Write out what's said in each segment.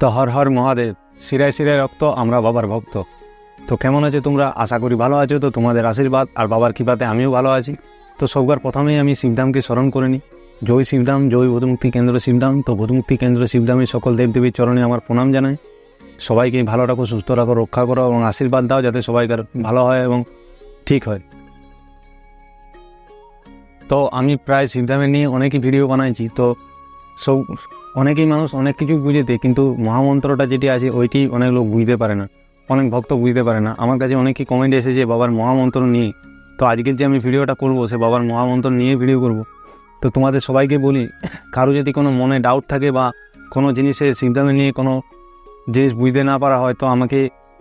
তো হর হর মহাদেব, শিরায় শিরায় রক্ত, আমরা বাবার ভক্ত। তো কেমন আছো তোমরা? আশা করি ভালো আছো, তো তোমাদের আশীর্বাদ আর বাবার কৃপাতে আমিও ভালো আছি। তো সববার প্রথমেই আমি শিবধামকে স্মরণ করে নিই। জয় শিবধাম, জয় বোধমুক্তি কেন্দ্র শিবধাম। তো বোধমুক্তি কেন্দ্র শিবধামে সকল দেবদেবীর চরণে আমার প্রণাম জানাই। সবাইকে ভালো রাখো সুস্থ রাখো রক্ষা করো এবং আশীর্বাদ দাও যাতে সবাইকার ভালো হয় এবং ঠিক হয়। তো আমি প্রায় শিবধামে নিয়ে অনেকই ভিডিও বানাইছি। তো সব অনেকেই মানুষ অনেক কিছু বুঝেতে কিন্তু মহামন্ত্রটা যেটি আছে, ওইটি অনেক লোক বুঝতে পারে না। অনেক ভক্ত বুঝতে পারে না। আমার কাছে অনেকেই কমেন্ট এসেছে, বাবার মহামন্ত্র নিয়ে। তো আজকের যে আমি ভিডিওটা করব, সে বাবার মহামন্ত্র নিয়ে ভিডিও করব। তো তোমাদের সবাইকে বলি, কারও যদি কোনো মনে ডাউট থাকে বা কোনো জিনিসের সিদ্ধান্ত নিয়ে কোনো জিনিস বুঝতে না পারা হয়, তো আমাকে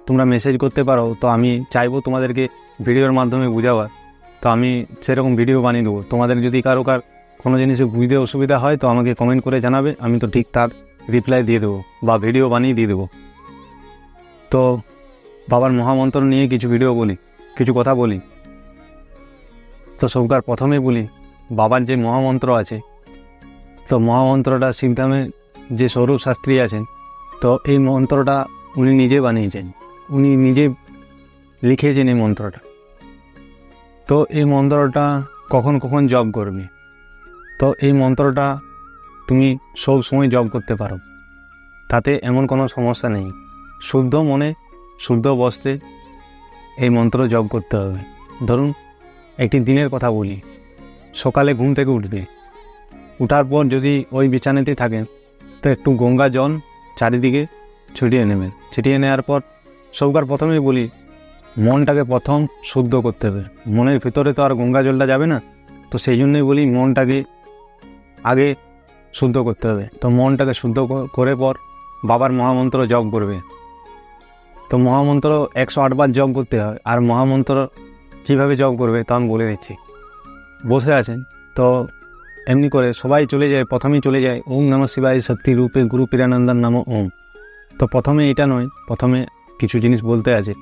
তোমরা মেসেজ করতে পারো। তো আমি চাইব তোমাদেরকে ভিডিওর মাধ্যমে বোঝাবার। তো আমি সেরকম ভিডিও বানিয়ে দেবো। তোমাদের যদি কারও কার কোনো জিনিসে বুঝতে অসুবিধা হয় তো আমাকে কমেন্ট করে জানাবে, আমি তো ঠিক তার রিপ্লাই দিয়ে দেবো বা ভিডিও বানিয়ে দিয়ে দেবো। তো বাবার মহামন্ত্র নিয়ে কিছু ভিডিও বলি, কিছু কথা বলি। তো সবকার প্রথমে বলি, বাবার যে মহামন্ত্র আছে, তো মহামন্ত্রটা শিবধামে যে স্বরূপ শাস্ত্রী আছেন, তো এই মন্ত্রটা উনি নিজে বানিয়েছেন, উনি নিজে লিখেছেন এই মন্ত্রটা। তো এই মন্ত্রটা কখন কখন জব করবে? তো এই মন্ত্রটা তুমি সব সময় জব করতে পারো। তাতে এমন কোনো সমস্যা নেই। শুদ্ধ মনে, শুদ্ধ বস্তে এই মন্ত্র জব করতে হবে। ধরুন, একটি দিনের কথা বলি। সকালে ঘুম থেকে উঠবে। উঠার পর যদি ওই বিছানাতে থাকেন, তো একটু গঙ্গা জল চারিদিকে ছিটিয়ে নেবেন। ছিটিয়ে নেওয়ার পর সবকার প্রথমেই বলি, মনটাকে প্রথম শুদ্ধ করতে হবে। মনের ভিতরে তো আর গঙ্গা জলটা যাবে না। তো সেই জন্যই বলি, মনটাকে আগে শুদ্ধ করতে হবে। তো মনটাকে শুদ্ধ করে পর বাবার মহামন্ত্র জপ করবে। তো মহামন্ত্র একশো আটবার জপ করতে হয়, আর মহামন্ত্র কীভাবে জপ করবে তা আমি বলে দিচ্ছি। বসে আছেন, তো এমনি করে সবাই চলে যায়, প্রথমেই চলে যায়, ওম নম শিবায় শক্তি রূপে গুরু পীরানন্দন নাম ওম। তো প্রথমে এটা নয়, প্রথমে কিছু জিনিস বলতে আছে।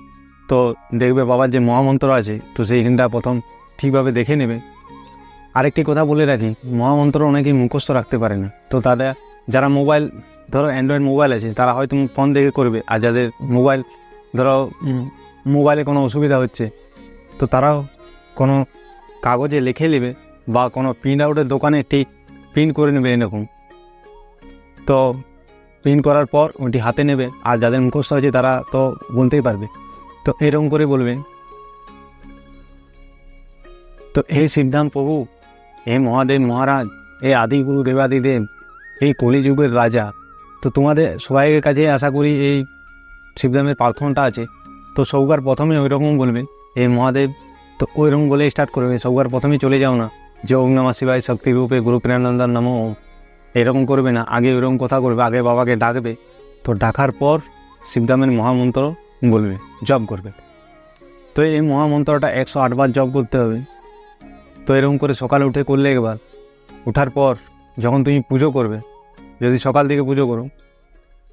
তো দেখবে বাবার যে মহামন্ত্র আছে, তো সেইখানটা প্রথম ঠিকভাবে দেখে নেবে। আরেকটি কথা বলে রাখি, মহামন্ত্র অনেকেই মুখস্থ রাখতে পারে না। তো তারা যারা মোবাইল, ধরো অ্যান্ড্রয়েড মোবাইল আছে, তারা হয়তো ফোন দেখে করবে, আর যাদের মোবাইল, ধরো মোবাইলে কোনো অসুবিধা হচ্ছে, তো তারাও কোনো কাগজে লিখে নেবে, বা কোনো প্রিন্ট আউটের দোকানে একটি প্রিন্ট করে নেবে এরকম। তো প্রিন্ট করার পর ওটি হাতে নেবে, আর যাদের মুখস্থ হয়েছে তারা তো বলতেই পারবে। তো এরকম করে বলবে। তো এই সিদ্ধান্ত প্রভু হে মহাদেব, মহারাজ এ আদিগুরু দেবাদিদেব এই কলিযুগের রাজা, তো তোমাদের সবাইয়ের কাছে আশা করি এই শিবধামের প্রার্থনাটা আছে। তো সৌগার প্রথমে ওই রকম বলবে, হে মহাদেব, তো ওই রকম বলে স্টার্ট করবে সৌগার প্রথমেই চলে যাও না। যে ওম নমঃ শিবায় শক্তি রূপে গুরু প্রেরণানন্দার নাম ওম এরকম করবে না, আগে ওইরকম কথা করবে, আগে বাবাকে ডাকবে। তো ডাকার পর শিবধামের মহামন্ত্র বলবে, জপ করবে। তো এই মহামন্ত্রটা একশো আটবার জপ করতে হবে। তো এরকম করে সকালে উঠে করলে একবার ওঠার পর যখন তুমি পুজো করবে, যদি সকাল থেকে পুজো করো,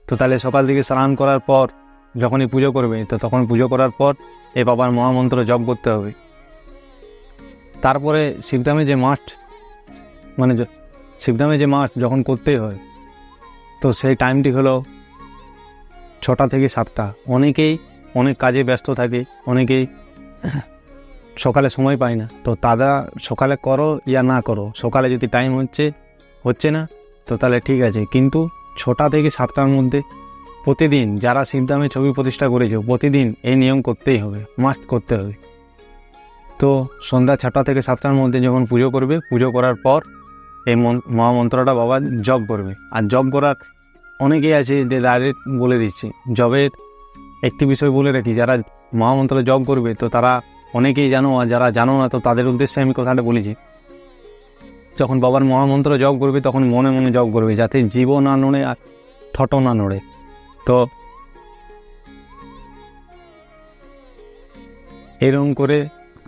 তো তাহলে সকাল থেকে স্নান করার পর যখনই পুজো করবে, তো তখন পুজো করার পর এই বাবার মহামন্ত্র জপ করতে হবে। তারপরে শিবধামে যে মাঠ মানে শিবধামে যে মাঠ যখন করতেই হয়, তো সেই টাইমটি হলো ছটা থেকে সাতটা। অনেকেই অনেক কাজে ব্যস্ত থাকে, অনেকেই সকালে সময় পায় না। তো তারা সকালে করো ইয়া না করো, সকালে যদি টাইম হচ্ছে হচ্ছে না, তো তাহলে ঠিক আছে। কিন্তু ছটা থেকে সাতটার মধ্যে প্রতিদিন যারা শিবধামে ছবি প্রতিষ্ঠা করেছে, প্রতিদিন এই নিয়ম করতেই হবে মাস্ট করতে হবে। তো সন্ধ্যা ছটা থেকে সাতটার মধ্যে যখন পুজো করবে, পুজো করার পর এই মন- মহামন্ত্রটা বাবা জব করবে। আর জব করার অনেকেই আছে যে ডাইরেক্ট বলে দিচ্ছে। জবের একটি বিষয় বলে রাখি, যারা মহামন্ত্র জপ করবে, তো তারা অনেকেই জানো, আর যারা জানো না, তো তাদের উদ্দেশ্যে আমি কথাটা বলেছি। যখন বাবার মহামন্ত্র জপ করবে, তখন মনে মনে জপ করবে, যাতে জীব না নড়ে আর ঠটো না নড়ে। তো এরকম করে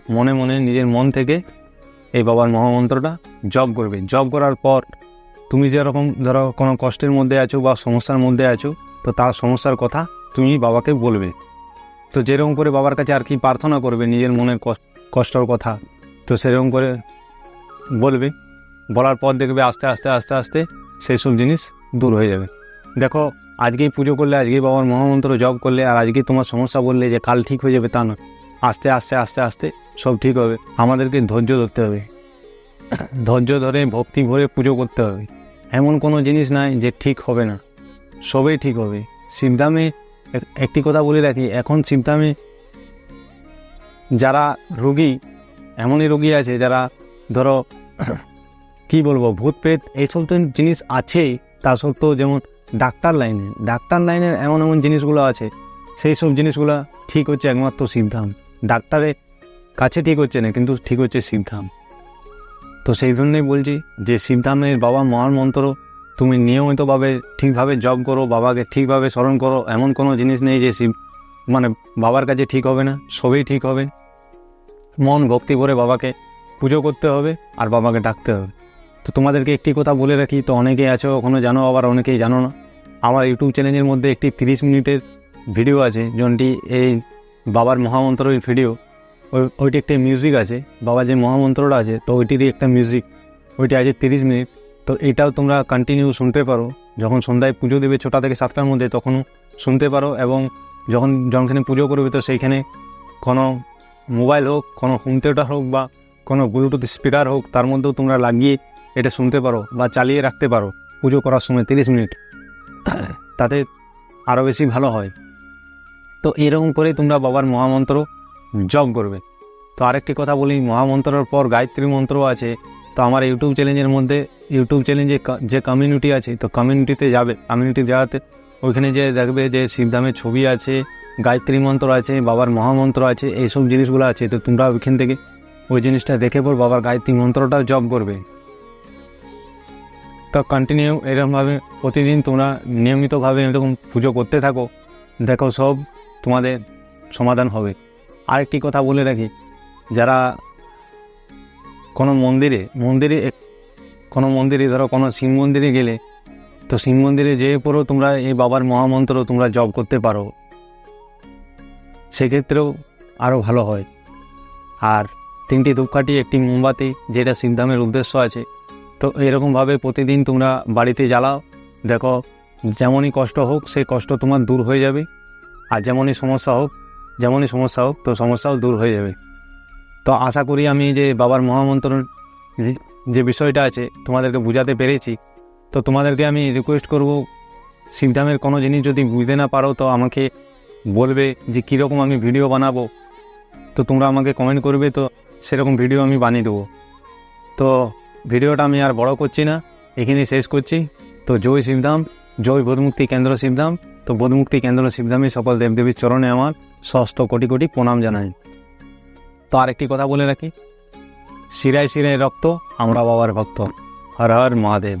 মনে মনে নিজের মন থেকে এই বাবার মহামন্ত্রটা জব করবে। জব করার পর তুমি যেরকম ধরো কোনো কষ্টের মধ্যে আছো বা সমস্যার মধ্যে আছো, তো তার সমস্যার কথা তুমি বাবাকে বলবে। তো যেরকম করে বাবার কাছে আর কি প্রার্থনা করবে নিজের মনের কষ্ট- কষ্টর কথা, তো সেরকম করে বলবে। বলার পর দেখবে আস্তে আস্তে আস্তে আস্তে সেই সব জিনিস দূর হয়ে যাবে। দেখো, আজকেই পুজো করলে, আজকেই বাবার মহামন্ত্র জব করলে আর আজকেই তোমার সমস্যা বললে যে কাল ঠিক হয়ে যাবে তা না আস্তে আস্তে আস্তে আস্তে সব ঠিক হবে। আমাদেরকে ধৈর্য ধরতে হবে। ধৈর্য ধরে ভক্তি ভরে পুজো করতে হবে। এমন কোনো জিনিস নাই যে ঠিক হবে না। সবই ঠিক হবে। এক- একটি কথা বলে রাখি, এখন শিবধামে যারা রোগী, এমনই রোগী আছে যারা, ধরো, কি বলব, ভূত প্রেত এইসব তো জিনিস আছেই তা সত্ত্বেও যেমন ডাক্তার লাইনে, ডাক্তার লাইনের এমন এমন জিনিসগুলো আছে সেই সব জিনিসগুলো ঠিক হচ্ছে একমাত্র শিবধাম ডাক্তারের কাছে ঠিক হচ্ছে না, কিন্তু ঠিক হচ্ছে শিবধাম তো সেই জন্যই বলছি যে শিবধামের বাবা মহান মন্ত্র তুমি নিয়মিতভাবে ঠিকভাবে জব করো, বাবাকে ঠিকভাবে স্মরণ করো, এমন কোনো জিনিস নেই যে মানে বাবার কাছে ঠিক হবে না, সবই ঠিক হবে। মন ভক্তি করে বাবাকে পুজো করতে হবে আর বাবাকে ডাকতে হবে। তো তোমাদেরকে একটি কথা বলে রাখি, তো অনেকেই আছো ওখানে জানো, আবার অনেকেই জানো না। আমার ইউটিউব চ্যানেলের মধ্যে একটি তিরিশ মিনিটের ভিডিও আছে, যেমনটি এই বাবার মহামন্ত্রের ভিডিও। ওই, ওইটি একটা মিউজিক আছে, বাবা যে মহামন্ত্রটা আছে, তো ওইটিরই একটা মিউজিক ওইটি আছে তিরিশ মিনিট। তো এটাও তোমরা কন্টিনিউ শুনতে পারো। যখন সন্ধ্যায় পুজো দেবে ছটা থেকে সাতটার মধ্যে তখনও শুনতে পারো এবং যখন যখনখানে পুজো করবে, তো সেইখানে কোনো মোবাইল হোক, কোনো হোম থিয়েটার হোক বা কোনো ব্লুটুথ স্পিকার হোক, তার মধ্যেও তোমরা লাগিয়ে এটা শুনতে পারো বা চালিয়ে রাখতে পারো। পুজো করার সময় তিরিশ মিনিট। তাতে আরও বেশি ভালো হয়। তো এরকম করে তোমরা বাবার মহামন্ত্র জপ করবে। তো আরেকটি কথা বলি, মহামন্ত্রর পর গায়ত্রী মন্ত্র আছে। তো আমার ইউটিউব চ্যানেলের মধ্যে, ইউটিউব চ্যানেলে যে কমিউনিটি আছে, তো কমিউনিটিতে যাবে। কমিউনিটি যাওয়াতে ওইখানে যে দেখবে যে শিবধামের ছবি আছে, গায়ত্রী মন্ত্র আছে, বাবার মহামন্ত্র আছে, এইসব জিনিসগুলো আছে। তো তোমরা ওইখান থেকে ওই জিনিসটা দেখে পর বাবার গায়ত্রী মন্ত্রটাও জব করবে। তো কন্টিনিউ এরকমভাবে প্রতিদিন তোমরা নিয়মিতভাবে এরকম পুজো করতে থাকো। দেখো সব তোমাদের সমাধান হবে। আরেকটি কথা বলে রাখি যারা কোনো মন্দিরে মন্দিরে কোনো মন্দিরে, ধরো কোনো শিব মন্দিরে গেলে, তো শিব মন্দিরে যেয়ে পরেও তোমরা এই বাবার মহামন্ত্র তোমরা জব করতে পারো। সেক্ষেত্রেও আরও ভালো হয়। আর তিনটি ধূপকাঠি, একটি মোমবাতি, যেটা শিবধামের উদ্দেশ্য আছে। তো এরকমভাবে প্রতিদিন তোমরা বাড়িতে জ্বালাও। দেখো, যেমনই কষ্ট হোক সেই কষ্ট তোমার দূর হয়ে যাবে। আর যেমনই সমস্যা হোক, যেমনই সমস্যা হোক, তো সমস্যাও দূর হয়ে যাবে। তো আশা করি আমি যে বাবার মহামন্ত্রণ যে- বিষয়টা আছে, তোমাদেরকে বোঝাতে পেরেছি। তো তোমাদেরকে আমি রিকোয়েস্ট করব, শিবধামের কোনো জিনিস যদি বুঝতে না পারো, তো আমাকে বলবে যে কীরকম আমি ভিডিও বানাবো। তো তোমরা আমাকে কমেন্ট করবে, তো সেরকম ভিডিও আমি বানিয়ে দেবো। তো ভিডিওটা আমি আর বড় করছি না, এখানে শেষ করছি। তো জয় শিবধাম, জয় বোধমুক্তি কেন্দ্র শিবধাম। তো বোধমুক্তি কেন্দ্র শিবধামে সকল দেবদেবীর চরণে আমার ষষ্ঠ কোটি কোটি প্রণাম জানাই। তো আরেকটি কথা বলে রাখি। শিরায় শিরায় রক্ত আমরা বাবার ভক্ত। হর হর মহাদেব।